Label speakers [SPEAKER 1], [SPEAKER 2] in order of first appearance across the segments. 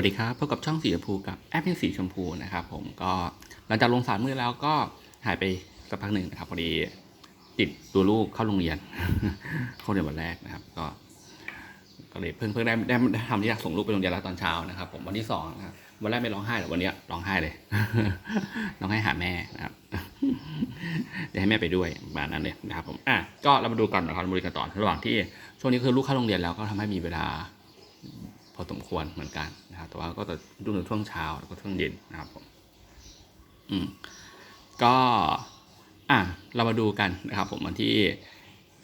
[SPEAKER 1] วัสดีครับพบกับช่องสีชมพูกับแอปเป็นสีชมพูนะครับผมก็หลังจากลงสารมือแล้วก็หายไปสักพักหนึ่งนะครับพอดีติดตัวลูกเข้าโรงเรียน เข้าเรียนวันแรกนะครับ ก็ก็เลยเพิ่งเพิ่งได้ได้ทำที่อยากส่งลูกไปโรงเรียนแล้วตอนเช้านะครับ ผมวันที่สองนะครับวันแรกไม่ร้องไห้หรอกวันเนี้ยร้องไห้เลยร้องไห้หาแม่นะครับเดี๋ยวให้แม่ไปด้วยประมาณนั้นเลยนะครับ ผมอะก็เรามาดูกันนะครับเรามาดูกันต่อระหว่างที่ช่วงนี้คือลูกเข้าโรงเรียนแล้วก็ทำให้มีเวลาพอสมควรเหมือนกัน นะครับแต่ว่าก็จะดูในช่วงเช้าแล้วก็ช่วงเย็นนะครับผมอืมก็อะเรามาดูกันนะครับ ผมวันที่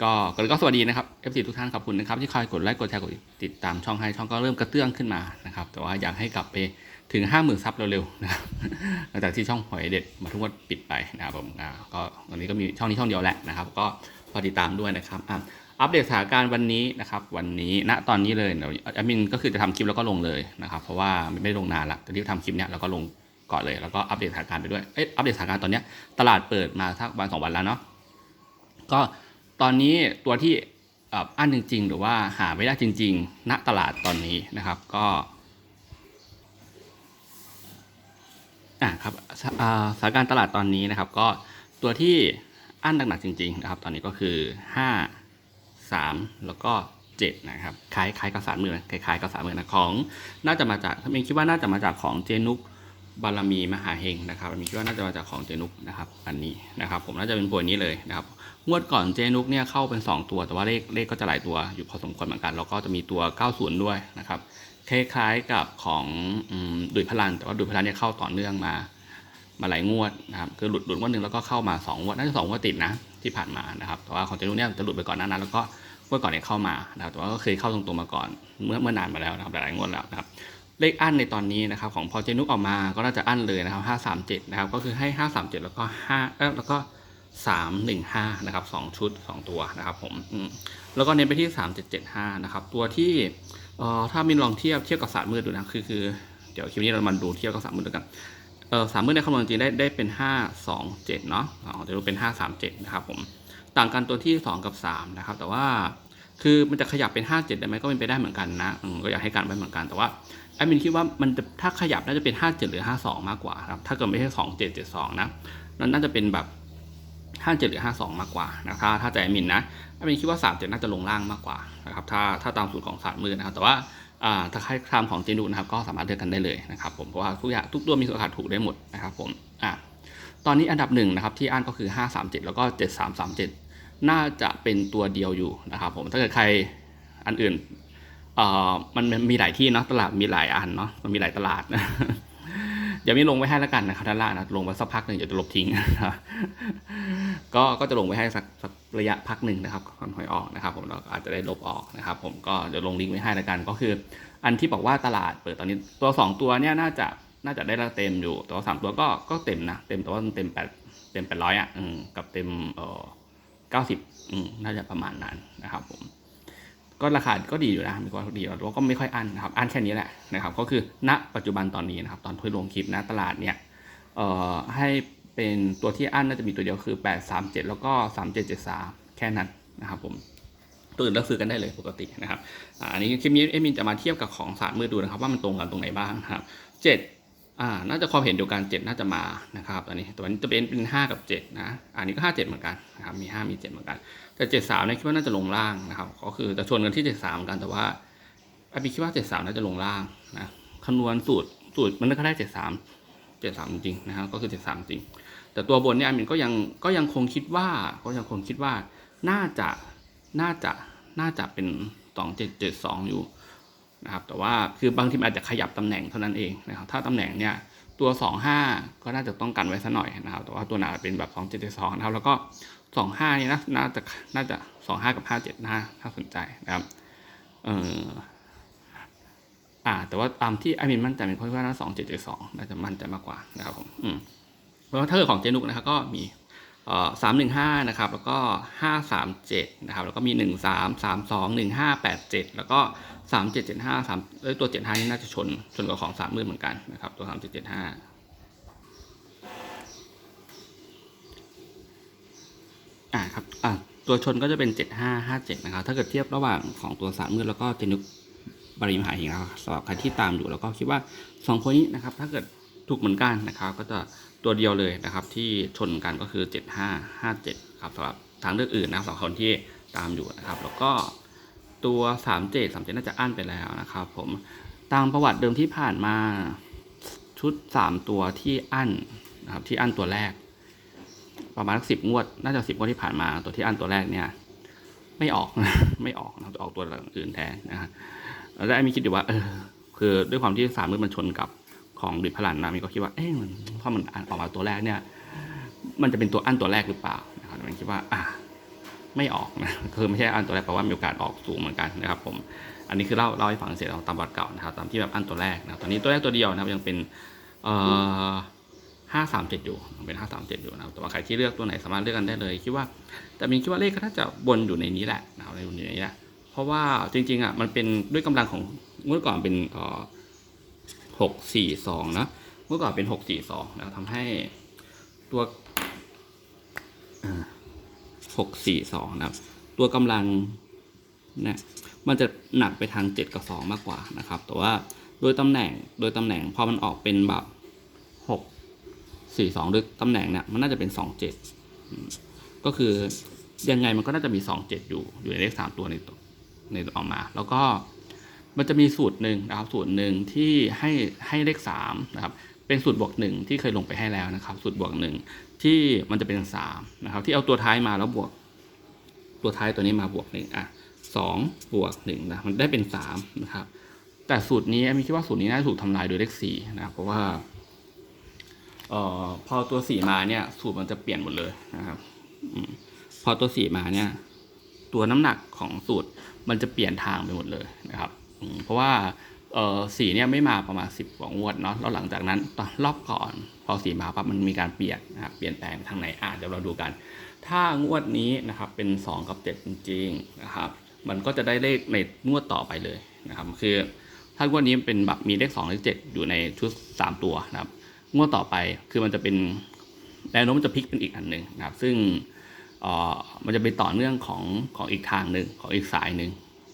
[SPEAKER 1] ก็ก็สวัสดีนะครับ FC ทุกท่านขอบคุณนะครับ ที่คอยกดไลค์กดแชร์กดติดตามช่องให้ช่องก็เริ่มกระเตื้องขึ้นมานะครับ แต่ว่าอยากให้กลับไปถึงห้าหมื่นซับเร็วๆนะครับหลังจากที่ช่องหอยเด็ดมาทุกวันปิดไปนะครับผมอ่าก็วันนี้ก็มีช่องนี้ช่องเดียวแหละนะครับ ก็พอติดตามด้วยนะครับอะ อัปเดตสถานการณ์วันนี้นะครับ วันนี้ณตอนนี้เลยเดี๋ยวแอดมินก็คือจะทำคลิปแล้วก็ลงเลยนะครับ เพราะว่าไม่ได้ลงนานละแต่ที่ทำคลิปเนี้ยเราก็ลงก่อนเลย แล้วก็อัปเดตสถานการณ์ไปด้วยเอ้ยอัปเดตสถานการณ์ตอนเนี้ยตลาดเปิดมาสักวันสองวันแล้วเนาะก็ตอนนี้ตัวที่อั้นจริง ๆ หรือว่าหาไม่ได้จริง ๆ ณตลาดตอนนี้นะครับ ก็อะครับสอ่าสถานการณ์ตลาดตอนนี้นะครับ ก็ตัวที่อั้นหนักๆจริง ๆ นะครับ ตอนนี้ก็คือห้า สามแล้วก็เจ็ดนะครับ คล้ายคล้ายกับสารมือนะคล้ายๆกับสารมือนะของ น่าจะมาจากมีคิดว่าน่าจะมาจากของเจนุกบารมีมหาเฮงนะครับมีคิดว่าน่าจะมาจากของเจนุกนะครับ อันนี้นะครับ ผมน่าจะเป็นโพยนี้เลยนะครับงวดก่อนเจนุกเนี่ยเข้าเป็น 2 ตัว แต่ว่าเลขเลขก็จะหลายตัวอยู่พอสมควรเหมือนกัน แล้วก็จะมีตัว 90 ด้วยนะครับ คล้ายๆกับของอดุยพลัน แต่ว่าดุยพลันเนี่ยเข้าต่อเนื่องมามาหลายงวดนะครับ คือหลุดหลุดงวดหนึ่งแล้วก็เข้ามา2งวด น่าจะสองงวดติดนะ ที่ผ่านมานะครับแต่ว่าของเจนุกเนี่ยจะหลุดไปก่อนหน้านั้น แล้วก็งวดก่อนเนี่ยเข้ามานะครับแต่ว่าก็เคยเข้าตรงๆมาก่อนเมื่อเมื่อนานมาแล้วนะครับหลายๆงวดแล้วนะครับเลขอั้นในตอนนี้นะครับของพอเจนุกออกมาก็น่าจะอั้นเลยนะครับห้าสามเจ็ดนะครับก็คือให้ห้าสามเจ็ดแล้วก็ห้าเออแล้วก็สามหนึ่งห้านะครับสองชุดสองตัวนะครับผมแล้วก็เน้นไปที่สามเจ็ดเจ็ดห้านะครับตัวที่เอ่อถ้ามินลองเทียบเทียบกับศาสตร์มืดดูนะคือคือเดี๋ยวคลิปนี้เรามาดูเทียบกับศาสตร์มืดดูกัน ออสามมือในคำนวณจริงได้ได้เป็นห้าสองเจ็ดเนาะอ๋อจะรู้เป็นห้าสามเจ็ดนะครับผมต่างกันตัวที่สองกับสามนะครับ แต่ว่าคือมันจะขยับเป็นห้าเจ็ดได้ไหมก็เป็นไปได้เหมือนกันนะก็อยากให้การไว้เหมือนกันแต่ว่าแอดมินคิดว่ามันจะถ้าขยับน่าจะเป็นห้าเจ็ดหรือห้าสองมากกว่าครับถ้าเกิดไม่ใช่สองเจ็ดเจ็ดสองนะนั่นน่าจะเป็นแบบห้าเจ็ดหรือห้าสองมากกว่านะครับถ้าถ้าใจแอดมินนะแอดมินคิดว่าสามเจ็ดน่าจะลงล่างมากกว่านะครับถ้าถ้าตามสูตรของศาสตร์มือนะครับแต่ว่า ถ้าใครคลามของเจนูนะครับก็สามารถเลือกกันได้เลยนะครับผมเพราะว่าทุกอย่างทุกตัวมีโอกาสถูกได้หมดนะครับผมอ่าตอนนี้อันดับหนึ่งนะครับที่อ่านก็คือ 5 3 7 แล้วก็ 7 3 3 7 น่าจะเป็นตัวเดียวอยู่นะครับผมถ้าเกิดใครอันอื่นเอ่อมันมันมีหลายที่เนาะตลาดมีหลายอันเนาะมันมีหลายตลาดนะ เดี๋ยวมีลงไว้ให้แล้วกันนะครับด้านล่างนะลงไว้สักพักหนึ่งเดี๋ยวจะลบทิ้งนะครับก็ก็จะลงไว้ให้สักสักระยะพักหนึ่งนะครับก่อนหวยออกนะครับ ผมเราอาจจะได้ลบออกนะครับ ผมก็เดี๋ยวลงลิงก์ไว้ให้แล้วกัน ก็คือ อันที่บอกว่าตลาดเปิดตอนนี้ตัวสองตัวเนี่ยน่าจะน่าจะได้เต็มอยู่ตัวสามตัวก็ก็เต็มนะเต็มแต่ว่าเต็มแปดเต็มแปดร้อยอะกับเต็มเอ่อเก้าสิบอืมน่าจะประมาณนั้นนะครับผม ก็ราคาก็ดีอยู่นะมีความดีแล้วก็ไม่ค่อยอั้นนะครับอั้นแค่นี้แหละนะครับ ก็คือณปัจจุบันตอนนี้นะครับ ตอนที่ลงคลิปนะตลาดเนี่ยเอ่อให้เป็นตัวที่อั้นน่าจะมีตัวเดียวคือ 8 3 7 แล้วก็ 3 7 7 3 แค่นั้นนะครับผมตัวอื่นเลือกซื้อกันได้เลยปกตินะครับอันนี้คลิปนี้เอ็มินจะมาเทียบกับของศาสตร์มือดูนะครับ ว่ามันตรงกันตรงไหนบ้างนะครับเจ็ด อ่าน่าจะความเห็นเดียวกันเจ็ดน่าจะมานะครับอันนี้ตัวนี้จะเป็นเป็นห้ากับเจ็ดนะ อันนี้ก็ห้าเจ็ดเหมือนกันนะครับมีห้ามีเจ็ดเหมือนกัน แต่เจ็ดสามเนี่ยคิดว่าน่าจะลงล่างนะครับก็คือจะชนกันที่เจ็ดสามกันแต่ว่าอภิคิดว่าเจ็ดสามน่าจะลงล่างนะคำนวณสูตรสูตรมันก็ได้เจ็ดสามเจ็ดสามจริงๆนะครับก็คือเจ็ดสามจริง แต่ตัวบนเนี่ยอามินก็ยังก็ยังคงคิดว่าก็ยังคงคิดว่าน่าจะน่าจะน่าจะเป็นสองเจ็ดเจ็ดสองอยู่ นะครับแต่ว่าคือบางทีมอาจจะขยับตำแหน่งเท่านั้นเองนะครับถ้าตำแหน่งเนี่ยตัวสองห้าก็น่าจะต้องกันไว้สัหน่อยนะครับ แต่ว่าตัวหนาเป็นแบบสองเจ็ดสองนะครับ แล้วก็สองห้านี่นะน่าจะน่าจะสองห้ากับห้าเจ็ดน่าน่าสนใจนะครับเอออ่า แต่ว่าตามที่อามินมั่นใจเป็นเพราะว่าน่าสองเจ็ดสองน่าจะมั่นใจมากกว่านะครับผมอืมแล้วถ้าเกิดของเจนุกนะครับก็มี สามหนึ่งห้านะครับ แล้วก็ห้าสามเจ็ดนะครับ แล้วก็มีหนึ่งสามสามสองหนึ่งห้าแปดเจ็ดแล้วก็สามเจ็ดเจ็ดห้าสามตัวเจ็ดห้านี่น่าจะชนชนกับของสามมือเหมือนกันนะครับ ตัวสามเจ็ดเจ็ดห้าอ่าครับอ่าตัวชนก็จะเป็นเจ็ดห้าห้าเจ็ดนะครับ ถ้าเกิดเทียบระหว่างของตัวสามมือแล้วก็เจนุกบรีมหาเฮงนะครับสำหรับใครที่ตามอยู่แล้วก็คิดว่าสองคนนี้นะครับ ถ้าเกิด ถูกเหมือนกันนะครับ ก็จะตัวเดียวเลยนะครับที่ชนกันก็คือ 7557ครับสำหรับทางเลือกอื่นนะสำหรับคนที่ตามอยู่นะครับ แล้วก็ตัว 37 37น่าจะอั้นไปแล้วนะครับผมตามประวัติเดิมที่ผ่านมาชุด 3 ตัวที่อั้นนะครับที่อั้นตัวแรก ประมาณสิบงวด น่าจะสิบงวดที่ผ่านมาตัวที่อันตัวแรกเนี่ยไม่ออกไม่ออกนะครับจะออกตัวอื่นแทนนะฮะแล้วไอ้มีคิดอยู่ว่าเออคือด้วยความที่สามมือมันชนกับ ของดิพลันนะมีก็คิดว่าเอ๊ะมันพอมันออกมาตัวแรกเนี่ย มันจะเป็นตัวอันตัวแรกหรือเปล่านะครับมันคิดว่าอะไม่ออกนะคือไม่ใช่อันตัวแรกแปลว่ามีโอกาสออกสูงเหมือนกันนะครับ ผม อันนี้คือเล่าเล่าให้ฟังเสร็จตามบัตรเก่านะครับตามที่แบบอันตัวแรกนะตอนนี้ตัวแรกตัวเดียวนะครับยังเป็นเอ่อห้าสามเจ็ดอยู่เป็นห้าสามเจ็ดอยู่นะครับแต่ว่าใครที่เลือกตัวไหนสามารถเลือกกันได้เลยคิดว่าแต่มีคิดว่าเลขก็น่าจะบนอยู่ในนี้แหละนะครับในอยู่ในนี้แหละเพราะว่าจริงๆอะมันเป็นด้วยกำลังของเมื่อก่อนเป็นเอ่อ หกสี่สองนะเมื่อก่อนเป็นหกสี่สองนะทำให้ตัวหกสี่สองนะครับ ตัวกำลังเนี่ยมันจะหนักไปทางเจ็ดกับสองมากกว่านะครับ แต่ว่าโดยตำแหน่งโดยตำแหน่งพอมันออกเป็นแบบหกสี่สองด้วยตำแหน่งเนี่ยมันน่าจะเป็นสองเจ็ดก็คือยังไงมันก็น่าจะมีสองเจ็ดอยู่อยู่ในเลขสามตัวในตัวในออกมา แล้วก็ มันจะมีสูตรหนึ่งนะครับสูตรหนึ่งที่ให้ให้เลขสามนะครับเป็นสูตรบวกหนึ่งที่เคยลงไปให้แล้วนะครับ สูตรบวกหนึ่งที่มันจะเป็นสามนะครับ ที่เอาตัวท้ายมาแล้วบวก ตัวท้ายตัวนี้มาบวกหนึ่งอะสองบวกหนึ่งนะมันได้เป็นสามนะครับ แต่สูตรนี้มีคิดว่าสูตรนี้น่าจะถูกทำลายโดยเลขสี่นะครับเพราะว่าเอ่อพอตัวสีมาเนี่ย สูตรมันจะเปลี่ยนหมดเลยนะครับอพอตัวสีมาเนี่ย ตัวน้ำหนักของสูตรมันจะเปลี่ยนทางไปหมดเลยนะครับ เพราะว่าเออสีเนี่ยไม่มาประมาณสิบกว่างวดเนาะแล้วหลังจากนั้นตอนรอบก่อนพอสีมาปั๊บมันมีการเปลี่ยนนะครับเปลี่ยนแปลงทางไหนอ่าเดี๋ยวเราดูกัน ถ้างวดนี้นะครับเป็น 2 กับ 7 จริงๆนะครับมันก็จะได้เลขในงวดต่อไปเลยนะครับคือถ้างวดนี้เป็นแบบมีเลข2เลข7 อยู่ในชุด 3 ตัวนะครับงวดต่อไปคือมันจะเป็นแนวโน้มมันจะพลิกเป็นอีกอันหนึ่งนะครับซึ่งเออมันจะเป็นต่อเนื่องของของอีกทางหนึ่งของอีกสายหนึ่ง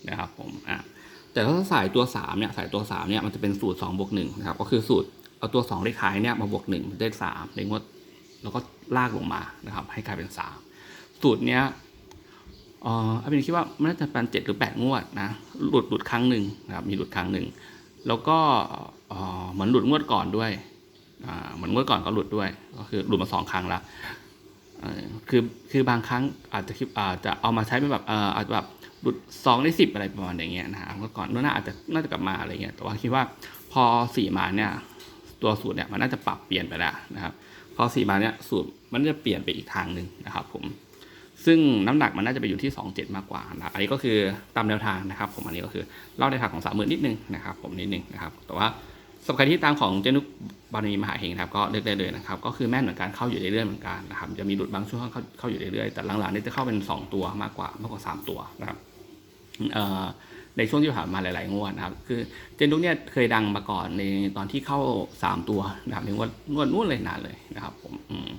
[SPEAKER 1] นะครับผมอะ แต่ถ้าสายตัว3เนี่ยสายตัว3เนี่ยมันจะเป็นสูตร2บวก1นะครับก็คือสูตรเอาตัว2เลขท้ายเนี่ยมาบวก1ได้3ในงวดแล้วก็ลากลงมานะครับ ให้กลายเป็น 3 สูตรเนี้ยเอ่ออาเป็นคิดว่ามันน่าจะเป็นเจ็ดหรือแปดงวดนะหลุดหลุดครั้งหนึ่งนะครับมีหลุดครั้งหนึ่งแล้วก็เอ่อเหมือนหลุดงวดก่อนด้วยอ่าเหมือนเมื่อก่อนก็หลุดด้วย ก็คือหลุดมาสองครั้งแล้ว คือคือบางครั้งอาจจะคิดอาจจะเอามาใช้เป็นแบบอาจจะแบบหลุดสองในสิบอะไรประมาณอย่างเงี้ยนะฮะเมื่อก่อนเมื่าอาจจะน่าจะกลับมาอะไรเงี้ยแต่ว่าคิดว่าพอสี่มาเนี่ยตัวสูตรเนี่ยมันน่าจะปรับเปลี่ยนไปแล้วนะครับพอสี่มาเนี่ยสูตรมันจะเปลี่ยนไปอีกทางหนึ่งนะครับ ผม ซึ่งน้ำหนักมันน่าจะไปอยู่ที่ 27 มากกว่านะอันนี้ก็คือตามแนวทางนะครับ ผมอันนี้ก็คือเล่าในทางของสามหมื่นนิดนึงนะครับ ผมนิดนึงนะครับ แต่ว่าสำหรับใครที่ตามของเจนุก บารมีมหาเฮงนะครับก็เลือกได้เลยนะครับก็คือแม่นเหมือนกันเข้าอยู่เรื่อยๆเหมือนกันนะครับจะมีหลุดบางช่วงเข้าเข้าอยู่เรื่อยๆแต่หลังๆนี่จะเข้าเป็น 2 ตัวมากกว่ามากกว่า 3 ตัวนะครับในช่วงที่ผ่านมาหลายๆงวดนะครับคือเจนุกเนี่ยเคยดังมาก่อนในตอนที่เข้า 3 ตัวนะครับในงวดงวดนู้นเลยนานเลยนะครับผมอืม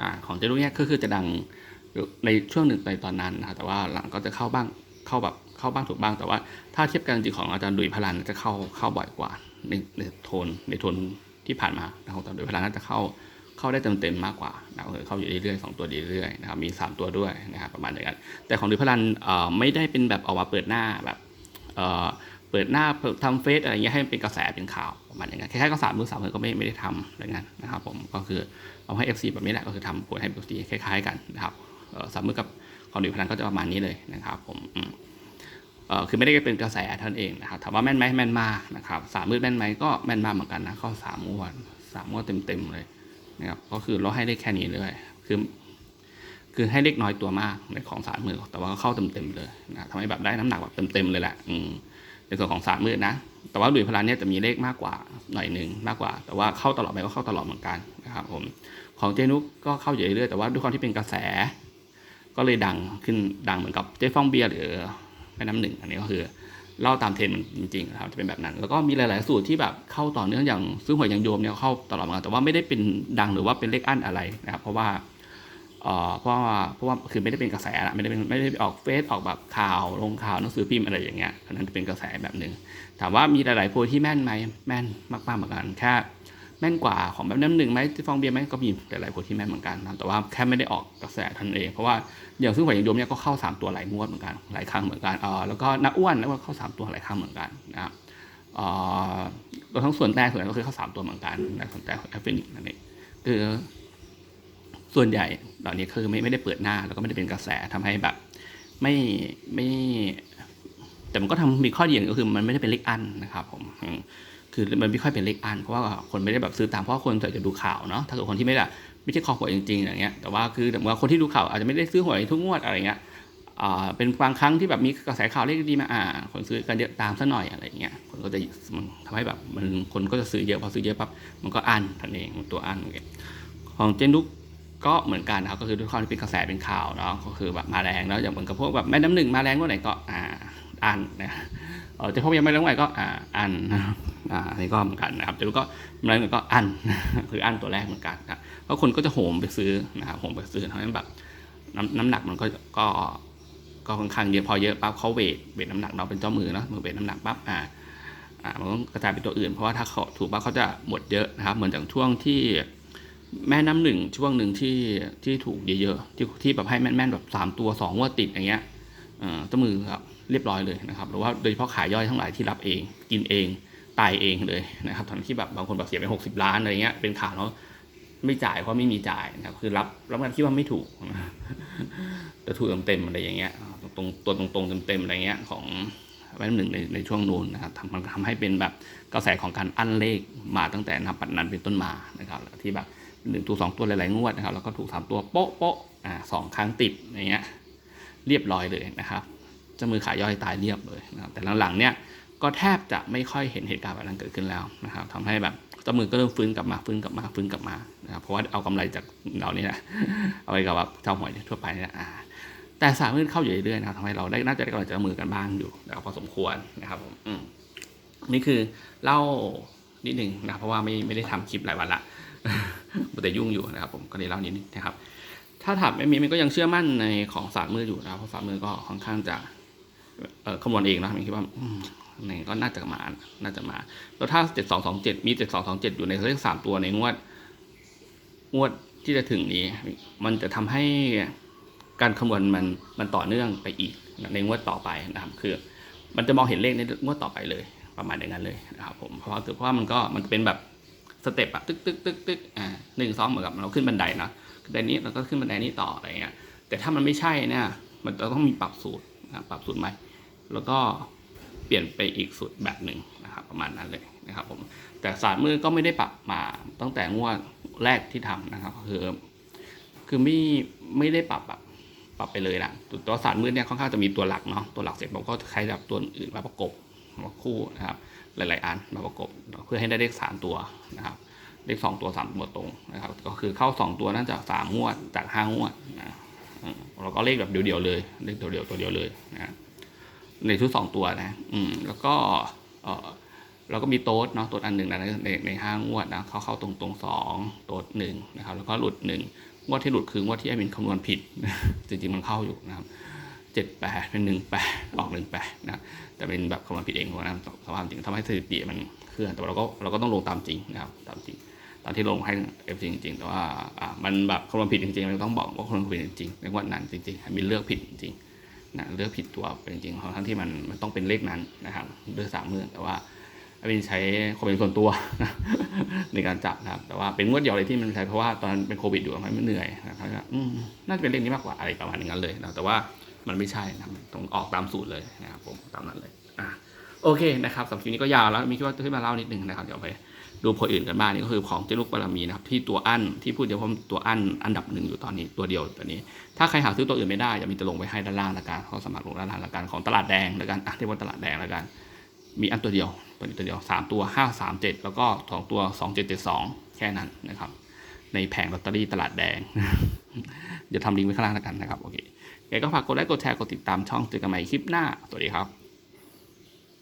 [SPEAKER 1] อ่าของเจรุกเนี่ยก็คือจะดังในช่วงหนึ่งในตอนนั้นนะแต่ว่าหลังก็จะเข้าบ้างเข้าแบบ เข้าบ้างถูกบ้างแต่ว่า ถ้าเทียบกันจริงของอาจารย์ดุยพลันจะเข้าเข้าบ่อยกว่าในในโทนในโทนที่ผ่านมานะครับแต่ดุยพลันน่าจะเข้าเข้าได้เต็มๆมากกว่านะครับเข้าอยู่เรื่อยๆสองตัวเรื่อยๆนะครับมีสามตัวด้วยนะครับประมาณอย่างนั้นแต่ของดุยพลันเอ่อไม่ได้เป็นแบบออกมาเปิดหน้าแบบเอ่อเปิดหน้าทำเฟซอะไรเงี้ยให้มันเป็นกระแสเป็นข่าวประมาณอย่างนั้นคล้ายๆก็สามมือสามมือก็ไม่ไม่ได้ทำอะไรเงี้ยนะครับผมก็คือเอาให้ FC แบบนี้แหละก็คือทำผลให้ FC คล้ายๆกันนะครับสามมือกับของดิวพลันก็จะประมาณนี้เลยนะครับผม คือไม่ได้เป็นกระแสท่านเองนะครับถามว่าแม่นไหมแม่นมากนะครับสามมือแม่นไหมก็แม่นมากเหมือนกันนะเข้าสามงวดสามงวดเต็มๆเลยนะครับก็คือเราให้ได้แค่นี้เลยคือคือให้เล็กน้อยตัวมากในของสามมือแต่ว่าเข้าเต็มๆเลยนะทำให้แบบได้น้ำหนักแบบเต็มๆเลยแหละในส่วนของสามมือนะ แต่ว่าดุยพลันเนี่ยจะมีเลขมากกว่าหน่อยหนึ่งมากกว่า แต่ว่าเข้าตลอดไปก็เข้าตลอดเหมือนกันนะครับผมของเจนุกก็เข้าอยู่เรื่อยๆแต่ว่าด้วยความที่เป็นกระแส ก็เลยดังขึ้นดังเหมือนกับเจ๊ฟองเบียร์หรือ แม่น้ำหนึ่งอันนี้ก็คือเล่าตามเทรนด์จริงๆนะครับจะเป็นแบบนั้น แล้วก็มีหลาย ๆ สูตรที่แบบเข้าต่อเนื่องอย่างซื้อหวยอย่างโยมเนี่ยเข้าตลอดมาแต่ว่าไม่ได้เป็นดังหรือว่าเป็นเลขอั้นอะไรนะครับเพราะว่าเพราะว่าเพราะว่าคือไม่ได้เป็นกระแสละไม่ได้เป็นไม่ได้ออกเฟซออกแบบข่าวลงข่าวหนังสือพิมพ์อะไรอย่างเงี้ยอันนั้นจะเป็นกระแสแบบหนึ่งถามว่ามีหลาย ๆ โพลที่แม่นไหมแม่นมากๆเหมือนกันแค่ แม่นกว่าของแบบน้ำหนึ่งไหมที่ฟองเบียร์ไหมก็มีหลายๆโพลที่แม่นเหมือนกันนะแต่ว่าแค่ไม่ได้ออกกระแสทันเอง เพราะว่าอย่างซึ่งหวยย่างโยมเนี่ยก็เข้าสามตัวหลายงวดเหมือนกันหลายครั้งเหมือนกันเออแล้วก็นักอ้วนนักอ้วนเข้าสามตัวหลายครั้งเหมือนกันนะครับเอ่อรวมทั้งส่วนแต่ส่วนใหญ่ก็คือเข้าสามตัวเหมือนกันนส่วนแต่แอฟฟินิกนั่นเองคือส่วนใหญ่เหล่านี้คือไม่ไม่ได้เปิดหน้าแล้วก็ไม่ได้เป็นกระแสทำให้แบบ ไม่ไม่แต่มันก็ทำมีข้อดีอย่างก็คือมันไม่ได้เป็นเลขอันนะครับผมอืม คือมันไม่ค่อยเป็นเลขอันเพราะว่าคนไม่ได้แบบซื้อตามเพราะคนส่วนใหญ่จะดูข่าวเนาะถ้าเกิดคนที่ไม่ได้ไม่ใช่คอหวยจริงๆอย่างเงี้ยแต่ว่าคือแต่ว่าคนที่ดูข่าวอาจจะไม่ได้ซื้อหวยทุกงวดอะไรเงี้ยอ่าเป็นบางครั้งที่แบบมีกระแสข่าวเลขดีมาอ่า คนซื้อกันเยอะตามซะหน่อยอะไรเงี้ยคนก็จะมันทำให้แบบมันคนก็จะซื้อเยอะพอซื้อเยอะปั๊บมันก็อันทันเองตัวอันเของเจนลุกก็เหมือนกันนะครับก็คือด้วยความที่เป็นกระแสเป็นข่าวเนาะก็คือแบบมาแรงแล้วอย่างเหมือนกับพวกแบบแม่น้ำหนึ่งมาแรงเมื่อไหร่ก็อ่าอ่านนะ จะพบยังไม่แรงเมื่อไหร่ก็อ่าอ่านนะครับอ่าอันนี้ก็เหมือนกันนะครับแต่ก็มาแรงก็อ่านคืออ่านตัวแรกเหมือนกันนะเพราะคนก็จะโหมไปซื้อนะครับโหมไปซื้อทำให้นแบบน้ำน้ำหนักมันก็ก็ก็ค่อนข้างเยอะพอเยอะปั๊บเขาเวทเวทน้ำหนักเราเป็นเจ้ามือเนาะมือเวทน้ำหนักปั๊บอ่าอ่ามันก็กระจายไปตัวอื่นเพราะว่าถ้าเขาถูกปั๊บเขาจะหมดเยอะนะครับ เหมือนจากช่วงที่แม่น้ำหนึ่งช่วงหนึ่งที่ที่ถูกเยอะๆที่ที่แบบให้แม่นๆแบบสามตัวสองงวดติดอย่างเงี้ยเออเจ้ามือครับ เรียบร้อยเลยนะครับ หรือว่าโดยเฉพาะขายย่อยทั้งหลายที่รับเอง กินเองตายเองเลยนะครับตอนที่แบบบางคนแบบเสียไปหกสิบล้านอะไรเงี้ยเป็นข่าวแล้วไม่จ่ายเพราะไม่มีจ่ายนะครับคือรับรับกันคิดว่าไม่ถูกนะแต่ถูกเต็มๆอะไรอย่างเงี้ยตรงตัวตรงๆเต็มๆอะไรเงี้ยของแม่น้ำหนึ่งในในช่วงนู้นนะครับทำมันทำให้เป็นแบบกระแสของการอั้นเลขมาตั้งแต่นับปัจจุบันเป็นต้นมานะครับที่แบบหนึ่งตัวสองตัวหลายๆงวดนะครับแล้วก็ถูกสามตัวโป๊ะโป๊ะอ่าสองครั้งติดอย่างเงี้ยเรียบร้อยเลยนะครับ จ้ามือขายย่อยตายเรียบเลยนะครับแต่หลังๆเนี่ยก็แทบจะไม่ค่อยเห็นเหตุการณ์แบบนั้นเกิดขึ้นแล้วนะครับทำให้แบบเจ้ามือก็เริ่มฟื้นกลับมาฟื้นกลับมาฟื้นกลับมานะครับเพราะว่าเอากำไรจากเรานี่แหละเอาไปกับแบบเจ้าหวยทั่วไปเนี่ยอ่าแต่สามมือเข้าอยู่เรื่อยๆนะครับทำให้เราได้น่าจะได้กำไรจากมือกันบ้างอยู่นะครับพอสมควรนะครับผมอืมนี่คือเล่านิดหนึ่งนะเพราะว่าไม่ไม่ได้ทำคลิปหลายวันละแต่ยุ่งอยู่นะครับ ผมก็เลยเล่านิดนึงนะครับ ถ้าถามไม่มีมันก็ยังเชื่อมั่นในของศาสตร์มืออยู่นะเพราะศารมือก็ค่อนข้างจะ คำนวณเองนะผมคิดว่าอืมนี่ก็น่าจะมา น่าจะมา แล้วถ้าเจ็ดสองสองเจ็ดมีเจ็ดสองสองเจ็ดอยู่ในเลขสามตัวในงวด งวดที่จะถึงนี้ มันจะทำให้การคำนวณมันมันต่อเนื่องไปอีกในงวดต่อไปนะครับ คือ มันจะมองเห็นเลขในงวดต่อไปเลย ประมาณอย่างนั้นเลยนะครับผม เพราะว่าคือเพราะว่ามันก็มันเป็นแบบสเต็ปอะตึกตึกตึกตึกอ่าหนึ่งสองเหมือนกับเราขึ้นบันไดนะบันไดนี้เราก็ขึ้นบันไดนี้ต่ออะไรเงี้ย แต่ถ้ามันไม่ใช่เนี่ย มันจะต้องมีปรับสูตร นะปรับสูตรใหม่ แล้วก็เปลี่ยนไปอีกสูตรแบบหนึ่งนะครับประมาณนั้นเลยนะครับผมแต่ศาสตร์มือก็ไม่ได้ปรับมาตั้งแต่งวดแรกที่ทำนะครับคือคือไม่ไม่ได้ปรับแบบปรับไปเลยนะตัวตัวศาสตร์มือเนี่ยค่อนข้างจะมีตัวหลักเนาะตัวหลักเสร็จผมก็ใช้แบบตัวอื่นมาประกบมาคู่นะครับหลาย ๆ อันมาประกบเพื่อให้ได้เลขสามตัวนะครับเลขสองตัวสามตัวตรงนะครับก็คือเข้าสองตัวน่าจะสามงวดจากห้างวดนะ อืมแล้วก็เลขแบบเดียวๆเลย เลขเดียวๆตัวเดียวเลยนะในชุดสองตัวนะ อืม แล้วก็เออเราก็มีโต๊ดเนาะโต๊ดอันหนึ่งนะในในห้างวดนะเขาเข้าตรงตรงสองโต๊ดหนึ่งนะครับ แล้วก็หลุดหนึ่งงวดที่หลุดคืองวดที่แอดมินคำนวณผิด จริงๆมันเข้าอยู่นะครับเจ็ดแปดเป็นหนึ่งแปดออกหนึ่งแปดนะแต่เป็นแบบคำนวณผิดเองเพราะนั้นสภาพจริงทำให้สถิติมันเคลื่อนแต่เราก็เราก็ต้องลงตามจริงนะครับตามจริง ที่ลงให้เอฟจริงๆ แต่ว่ามันแบบคนผิดจริงๆเราต้องบอกว่าคนผิดจริงๆในวันนั้นจริงๆมีเลือกผิดจริงๆนะเลือกผิดตัวเป็นจริงๆทั้งที่มันมันต้องเป็นเลขนั้นนะครับด้วยสามเมื่อแต่ว่าอันนี้ใช้ความเป็นส่วนตัวในการจับนะครับ แต่ว่าเป็นงวดเดียวเลยที่มันใช้เพราะว่าตอนเป็นโควิดอยู่มันไม่เหนื่อยนะครับน่าจะเป็นเลขนี้มากกว่าอะไรประมาณนั้นเลยนะแต่ว่ามันไม่ใช่นะต้องออกตามสูตรเลยนะครับผมตามนั้นเลย โอเคนะครับสำหรับคลิปนี้ก็ยาวแล้วมีคิดว่าจะขึ้นมาเล่านิดนึงนะครับเดี๋ยวไปดูผลอื่นกันบ้างนี่ก็คือของเจลุกบารมีนะครับที่ตัวอั้นที่พูดเดี๋ยวผมตัวอั้นอันดับหนึ่งอยู่ตอนนี้ตัวเดียวตอนนี้ ถ้าใครหาซื้อตัวอื่นไม่ได้อย่ามีจะลงไปให้ด้านล่างละกันเขาสมัครลงด้านล่างละกันของตลาดแดงละกันอะเรียกว่าตลาดแดงละกัน มีอันตัวเดียวตัวนี้ตัวเดียวสามตัวห้าสามเจ็ดแล้วก็สองตัวสองเจ็ดเจ็ดสองแค่นั้นนะครับ ในแผงลอตเตอรี่ตลาดแดงเดี๋ยวทำลิงก์ไว้ข้างล่างแล้วกันนะครับโอเคยังไงก็ฝากกดไลค์กดแชร์กดติดตามช่องเจอกันใหม่คลิปหน้าสวัสดีครับ